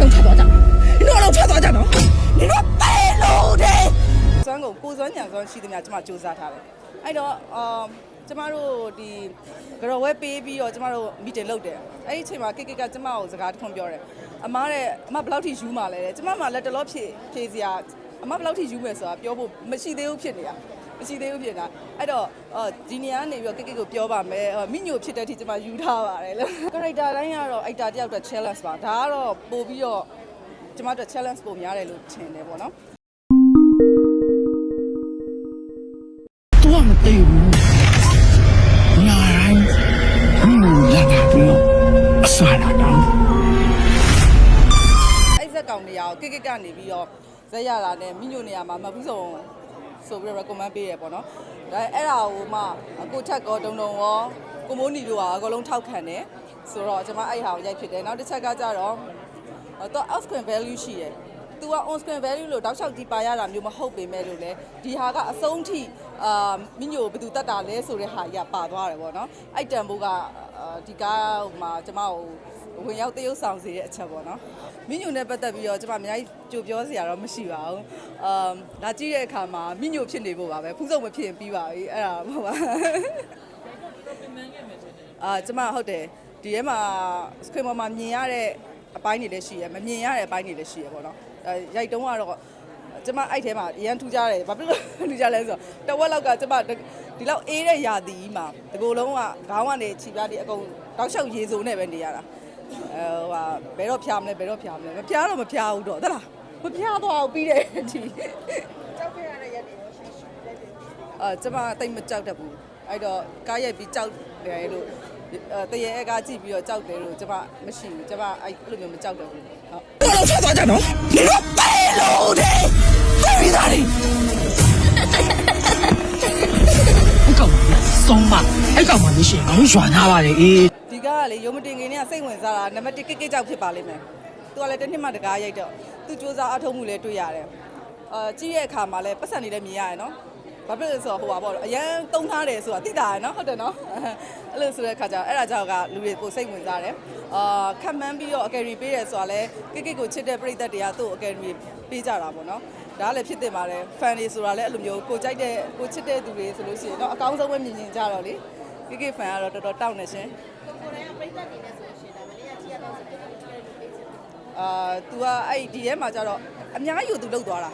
လုံးထွက်သွားကြနင်တို့အလုံးထွက်သွားကြနော်နင်တို့ပဲလို့တဲ့စွမ်းကုန်ကိုစွမ်းညံစွမ်းရှိသမျှကျမစူးစမ်းထားတယ်အဲ့တော့အာကျမတို့ဒီကြော်ဝဲပေးပြီးတော့ကျမတို့မီတင်လုပ်တယ်အဲ့ဒီအချိန်မှာကိကိကကျမကိုစကားတစ်ခွန်းပြောတယ်အမားတဲ့အမဘယ်လောက်ထိယူမှလဲတဲ့ကျမမှလက်တလောဖြည့်ဖြည့်စရာအမဘယ်လောက်ထိယူမယ်ဆိုတာပြောဖို့မရှိသေးဘူးဖြစ်နေတာ မရှိသေးဘူးဖြစ်တာအဲ့တော့အော်ဒီနေရာကနေပြီးတော့ကိကိကိုပြောပါမယ်အော်မိညိုဖြစ်တဲ့အထိကျမယူထားပါတယ်လို့ character တိုင်းကတော့ actor တယောက်အတွက် challenge ပါဒါကတော့ပို့ပြီးတော့ကျမတို့ challenge ပိုများတယ်လို့ထင်တယ်ပေါ့နော်သူကမသိဘူးညာတိုင်းဟင်းလာတာပြီးတော့အစားလာတော့အဲ့ဇက်ကောင်နေရာကိုကိကိကနေပြီးတော့ဇက်ရတာနဲ့မိညိုနေရာမှာမဘူးဆုံး ဆိုပြီးတော့ recommend ပေးရပေါ့နော်ဒါအဲ့ဒါကိုမှကိုထက်ကောတုံတုံရောကိုမိုးနီတို့ကအကုန်လုံးထောက်ခံတယ်ဆိုတော့ကျွန်မအဲ့ဟာကိုရိုက်ဖြစ်တယ်နောက်တစ်ချက်ကကြတော့တော့ off screen value ရှိတယ်သူက on screen value လို့တောက်လျှောက်ကြည့်ပါရတာမျိုးမဟုတ်ပေမဲ့လို့လေဒီဟာကအဆုံးထိအာမိညိုဘယ်သူတက်တာလဲဆိုတဲ့ဟာကြီးကပါသွားတယ်ပေါ့နော်အဲ့တန်ဖိုးကအာဒီကားဟိုမှာကျွန်မကို ဝင်ရောက်တရုပ်ဆောင်စေတဲ့အချက်ပေါ့နော်မိညိုနဲ့ပတ်သက်ပြီးတော့ကျွန်မအများကြီးကြိုပြောစရာတော့မရှိပါဘူးအာလာကြည့်တဲ့အခါမှာမိညိုဖြစ်နေဖို့ပါပဲဖူးစုံမဖြစ်ရင်ပြီးပါပြီအဲ့ဒါဟုတ်ပါအာကျွန်မဟုတ်တယ်ဒီထဲမှာ screen ပေါ်မှာမြင်ရတဲ့အပိုင်းတွေလည်းရှိရယ်မမြင်ရတဲ့အပိုင်းတွေလည်းရှိရယ်ပေါ့နော်အဲရိုက်တုံးကတော့ကျမအဲ့ထဲမှာအရန်ထူးကြတယ်ဘာဖြစ်လို့ထူးကြလဲဆိုတော့တဝက်လောက်ကကျမဒီလောက်အေးတဲ့ယာတီကြီးမှာဒီကိုယ်လုံးကခေါင်းကနေခြိပြားဒီအကုန်တောက်လျှောက်ရေစုံနဲ့ပဲနေရတာ အဲဟိုဟာဘယ်တော့ဖြာမလဲဘယ်တော့ဖြာမလဲမဖြာတော့မဖြာဘူးတော့သလားမဖြာတော့ပြီးတယ်ဒီကြောက်ခဲ့ရတဲ့ရက်တွေရှိရှိအာကျမတိတ်မကြောက်တတ်ဘူးအဲ့တော့ကားရိုက်ပြီးကြောက်တယ်လို့အဲတရေအကားကြည့်ပြီးတော့ကြောက်တယ်လို့ကျမမရှိဘူးကျမအဲ့လိုမျိုးမကြောက်တော့ဘူးဟုတ်သူကလုံးထွက်သွားကြနော်နင်တို့ပဲလို့တဲ့သိပြီသားလေးအကောင်ဆုံးမအကောင်မလို့ရှိရင်ငါတို့ရွာနာပါလေအေး ဒီကားကလေရုံမတင်ခင်နဲ့စိတ်ဝင်စားတာနံပါတ်1ကိကိကြောက်ဖြစ်ပါလိမ့်မယ်။ तू ကလည်းတစ်နှစ်မှတကားရိုက်တော့ तू စူးစမ်းအထောက်မှုလည်းတွေ့ရတယ်။အာကြည့်ရဲ့အခါမှာလည်းပတ်စံနေလည်းမြင်ရတယ်နော်။ဘာဖြစ်လဲဆိုတော့ဟိုပါပေါ့အရန်တုံးထားတယ်ဆိုတာသိတာရယ်နော်ဟုတ်တယ်နော်။အဲ့လိုဆိုတဲ့အခါကျတော့အဲ့ဒါကြောင့်ကလူတွေကိုစိတ်ဝင်စားတယ်။အာခံမှန်းပြီးတော့အကယ်ဒမီပေးတယ်ဆိုတာလည်းကိကိကိုချစ်တဲ့ပရိသတ်တွေကသူ့အကယ်ဒမီပေးကြတာပေါ့နော်။ဒါကလည်းဖြစ်တင်ပါတယ်။ fan တွေဆိုတာလည်းအဲ့လိုမျိုးကိုကြိုက်တဲ့ကိုချစ်တဲ့သူတွေဆိုလို့ရှိရင်တော့အကောင်းဆုံးပဲမြင်မြင်ကြတော့လေ။ ကိကိ fan ကတော့တော်တော်တောက်နေရှင်။ အာ तू ကအဲ့ဒီထဲမှာကျတော့အများကြီးကို तू လှုပ်သွားတာ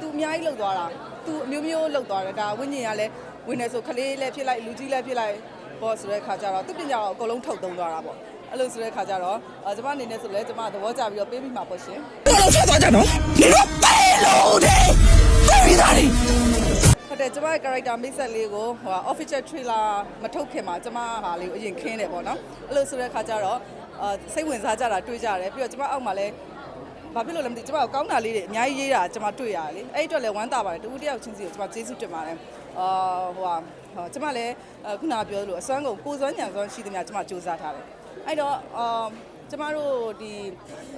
तू အများကြီးလှုပ်သွားတာ तू အမျိုးမျိုးလှုပ်သွားတယ်ဒါဝိညာဉ်ကလည်းဝင်နေဆိုခလေးလည်းဖြစ်လိုက်လူကြီးလည်းဖြစ်လိုက်ပေါ့ဆိုတဲ့ခါကျတော့သူပညာကိုအကုန်လုံးထုတ်သုံးသွားတာပေါ့အဲ့လိုဆိုတဲ့ခါကျတော့အာကျမအနေနဲ့ဆိုလဲကျမသဘောကျပြီးတော့ပေးမိမှာပေါ့ရှင် သူကလုံးထွက်သွားကြနော်နင်တို့ပဲ တယ်ကျမရဲ့ character mix set လေးကိုဟို official trailer မထုတ်ခင်မှာကျမဟာလေးကိုအရင်ခင်းတယ်ပေါ့နော်အဲ့လိုဆိုတဲ့ခါကျတော့အာစိတ်ဝင်စားကြတာတွေ့ကြတယ်ပြီးတော့ကျမအောက်မှာလည်းဘာဖြစ်လို့လဲမသိကျမကိုကောင်းတာလေးတွေအများကြီးရေးတာကျမတွေ့ရတယ်လေအဲ့ဒီအတွက်လည်းဝမ်းသာပါတယ်တူတယောက်ချင်းစီကိုကျမကျေးဇူးတင်ပါတယ်အာဟိုဟာဟိုကျမလည်းအခုနကပြောလို့အစွမ်းကုန်ကိုစွမ်းညံစွမ်းရှိသမျှကျမစူးစမ်းထားတယ်အဲ့တော့အာကျမတို့ဒီ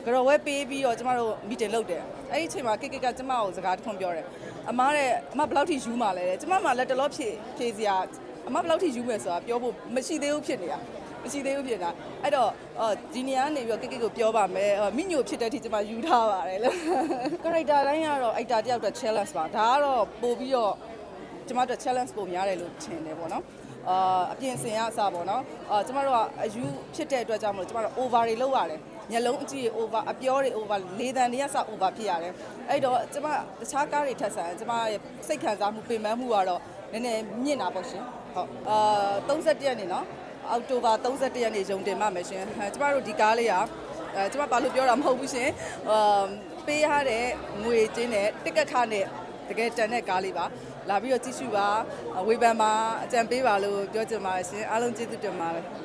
ကြော်ဝဲပေးပြီးတော့ကျမတို့မီတင်လုပ်တယ်အဲ့ဒီအချိန်မှာကိကိကကျမကိုစကားတစ်ခွန်းပြောတယ် အမားတဲ့အမဘယ်လောက်ထိယူမှလဲတဲ့ကျမမှလက်တလောဖြည့်ဖြည့်စရာအမဘယ်လောက်ထိယူမယ်ဆိုတာပြောဖို့မရှိသေးဘူးဖြစ်နေတာမရှိသေးဘူးဖြစ်တာအဲ့တော့အော်ဒီနေရာကနေပြီးတော့ကိကိကိုပြောပါမယ်အော်မိညိုဖြစ်တဲ့အထိကျွန်မယူထားပါတယ်လို့ character တိုင်းကတော့ actor တယောက်အတွက် challenge ပါဒါကတော့ပို့ပြီးတော့ကျွန်မတို့ challenge ပိုများတယ်လို့ထင်တယ်ပေါ့နော်အာအပြင်စင်ရအစားပေါ့နော်အာကျွန်မတို့ကအယူဖြစ်တဲ့အတွက်ကြောင့်မလို့ကျွန်မတို့ over တွေလုပ်ရတယ် ညလုံးအကြည့် over အပြောတွေ over လေတံတွေကစ over ဖြစ်ရတယ်အဲ့တော့ကျွန်မတခြားကားတွေထက်ဆန်ကျွန်မရဲ့စိတ်ခံစားမှုပင်ပန်းမှုကတော့နည်းနည်းမြင့်တာပေါ့ရှင်ဟုတ်အာ31ရက်နေနော်အောက်တိုဘာ31ရက်နေ့ရုံတင်ပါမယ်ရှင်အဲကျမတို့ဒီကားလေးကအဲကျမဘာလို့ပြောတာမဟုတ်ဘူးရှင်အာပေးရတဲ့ငွေကျင်းတဲ့တစ်ကက်ခနဲ့တကယ်တန်တဲ့ကားလေးပါလာပြီးတော့ကြည့်ရှုပါဝေဖန်ပါအကြံပေးပါလို့ပြောချင်ပါတယ်ရှင်အားလုံးကျေးဇူးတင်ပါတယ်